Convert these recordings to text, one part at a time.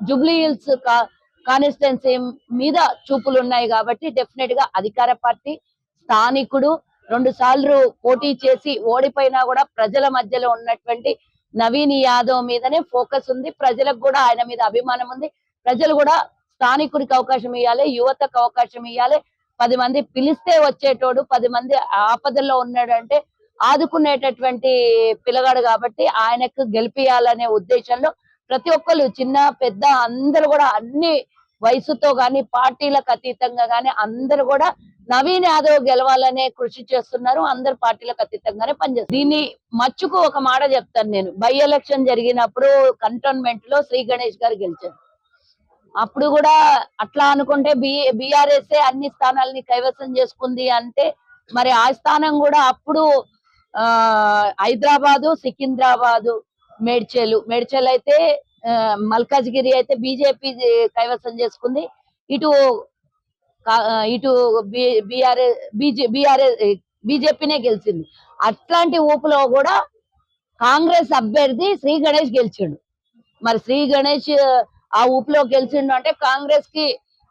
Jubilee hills constituency మీద చూపులు ఉన్నాయి కాబట్టి డెఫినెట్గా అధికార పార్టీ స్థానికుడు రెండు సార్లు పోటీ చేసి ఓడిపోయినా కూడా ప్రజల మధ్యలో ఉన్నటువంటి నవీన్ యాదవ్ మీదనే ఫోకస్ ఉంది. ప్రజలకు కూడా ఆయన మీద అభిమానం ఉంది. ప్రజలు కూడా స్థానికుడికి అవకాశం ఇవ్వాలి యువతకు అవకాశం ఇవ్వాలి పది మంది పిలిస్తే వచ్చేటోడు పది మంది ఆపదల్లో ఉన్నాడంటే ఆదుకునేటటువంటి పిల్లగాడు కాబట్టి ఆయనకు గెలిపియాలనే ఉద్దేశంలో ప్రతి ఒక్కరు చిన్న పెద్ద అందరూ కూడా అన్ని వయసుతో గాని పార్టీలకు అతీతంగా గాని అందరూ కూడా నవీన్ యాదవ్ గెలవాలనే కృషి చేస్తున్నారు. అందరు పార్టీలకు అతీతంగానే పనిచేస్తారు దీన్ని మచ్చుకు ఒక మాట చెప్తాను నేను. బై ఎలక్షన్ జరిగినప్పుడు కంటోన్మెంట్లో శ్రీ గణేష్ గారు గెలిచారు. అప్పుడు కూడా అట్లా అనుకుంటే బి బీఆర్ఎస్ అన్ని స్థానాలని కైవసం చేసుకుంది అంటే మరి ఆ స్థానం కూడా అప్పుడు ఆ హైదరాబాదు సికింద్రాబాదు మేడ్చేలు. మేడ్చేలు అయితే మల్కాజ్గిరి అయితే బీజేపీ కైవసం చేసుకుంది. ఇటు ఇటు బీఆర్ఎస్ బీజే బీఆర్ఎస్ బీజేపీనే గెలిచింది. అట్లాంటి ఊపులో కూడా కాంగ్రెస్ అభ్యర్థి శ్రీ గణేష్ గెలిచిండు. మరి శ్రీ గణేష్ ఆ ఊపులో గెలిచిండు అంటే కాంగ్రెస్కి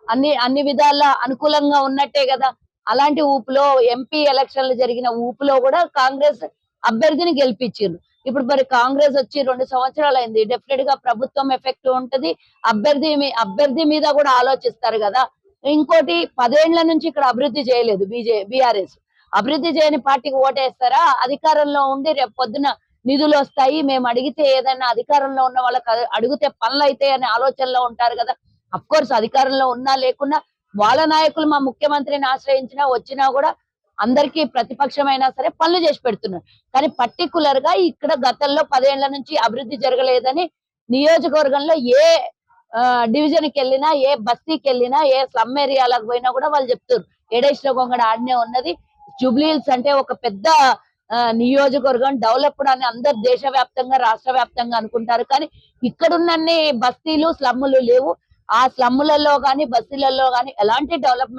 అన్ని అన్ని విధాల అనుకూలంగా ఉన్నట్టే కదా. అలాంటి ఊపులో ఎంపీ ఎలక్షన్లు జరిగిన ఊపులో కూడా కాంగ్రెస్ అభ్యర్థిని గెలిపించిండ్రు ఇప్పుడు మరి కాంగ్రెస్ వచ్చి రెండు సంవత్సరాలు అయింది డెఫినెట్గా ప్రభుత్వం ఎఫెక్ట్ ఉంటది. అభ్యర్థి మీ- అభ్యర్థి మీద కూడా ఆలోచిస్తారు కదా. ఇంకోటి పదేళ్ళ నుంచి ఇక్కడ అభివృద్ధి చేయలేదు బీజే బీఆర్ఎస్. అభివృద్ధి చేయని పార్టీకి ఓటేస్తారా? అధికారంలో ఉండి రేపు పొద్దున నిధులు వస్తాయి. మేము అడిగితే ఏదైనా అధికారంలో ఉన్న వాళ్ళకి అడిగితే పనులు అయితే అనే ఆలోచనలో ఉంటారు కదా. అఫ్ కోర్స్ అధికారంలో ఉన్నా లేకున్నా వాళ్ళ నాయకులు మా ముఖ్యమంత్రిని ఆశ్రయించినా వచ్చినా కూడా అందరికీ ప్రతిపక్షమైనా సరే పనులు చేసి పెడుతున్నారు. కానీ పర్టికులర్గా ఇక్కడ గతంలో పదేళ్ళ నుంచి అభివృద్ధి జరగలేదని నియోజకవర్గంలో ఏ డివిజన్కి వెళ్ళినా ఏ బస్తీకి వెళ్ళినా ఏ స్లమ్ ఏరియాలకు పోయినా కూడా వాళ్ళు చెప్తారు. ఏడేశ్వర కొంగడ ఆడనే ఉన్నది. జూబ్లీహిల్స్ అంటే ఒక పెద్ద నియోజకవర్గం డెవలప్డ్ అని అందరు దేశవ్యాప్తంగా రాష్ట్ర వ్యాప్తంగా అనుకుంటారు. కానీ ఇక్కడున్నన్ని బస్తీలు స్లమ్ములు లేవు. ఆ స్లమ్ములలో గాని బస్తీలలో గాని ఎలాంటి డెవలప్మెంట్